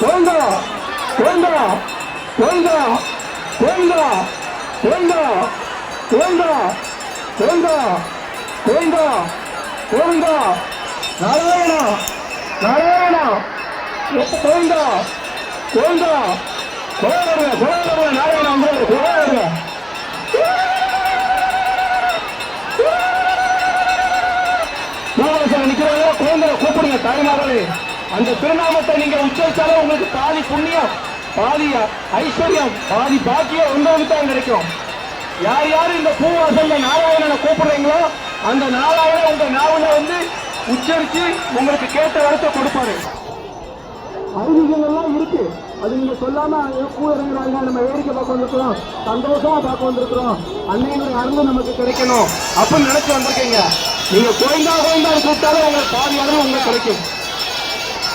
கோவிந்தா கோவிந்தா கோவிந்தா கோவிந்தா கோவிந்தா கோவிந்தா கோவிந்தா கோவிந்தா கோவிந்தா நாராயணா நாராயணா கோவிந்தா கோவிந்தா கோவிந்தா கோவிந்தா நாராயணா வந்து கோவிந்தா பூவாசம் நிக்கிறவங்க குழந்தைய கூப்பிடுங்க. தாய்மார்களே. அந்த திருநாமத்தை நீங்க உச்சரிச்சாலே உங்களுக்கு பாதி புண்ணியம் பாதி ஐஸ்வர்யம் பாதி பாக்கியம் உங்களுக்கு தான் கிடைக்கும். யார் யார் இந்த பூ வசந்த நாராயணனை கூப்பிடுறீங்களோ அந்த நாராயணன் உங்க நாவல வந்து உச்சரிச்சு உங்களுக்கு கேட்ட வரத்தை கொடுப்பாரு. அறிவிகள் எல்லாம் இருக்கு. அது நீங்க சொல்லாம கூட இறங்குறாங்க நம்ம வேடிக்கை பார்க்க வந்திருக்கிறோம். சந்தோஷமா பார்க்க வந்திருக்கிறோம். அன்னையினுடைய அருள் நமக்கு கிடைக்கணும். அப்படின்னு நினைச்சு வந்திருக்கீங்க. நீங்க கோயந்தா கோயந்தா கூப்பிட்டாலும் உங்களுக்கு பாதி அளவு உங்களுக்கு கிடைக்கும்.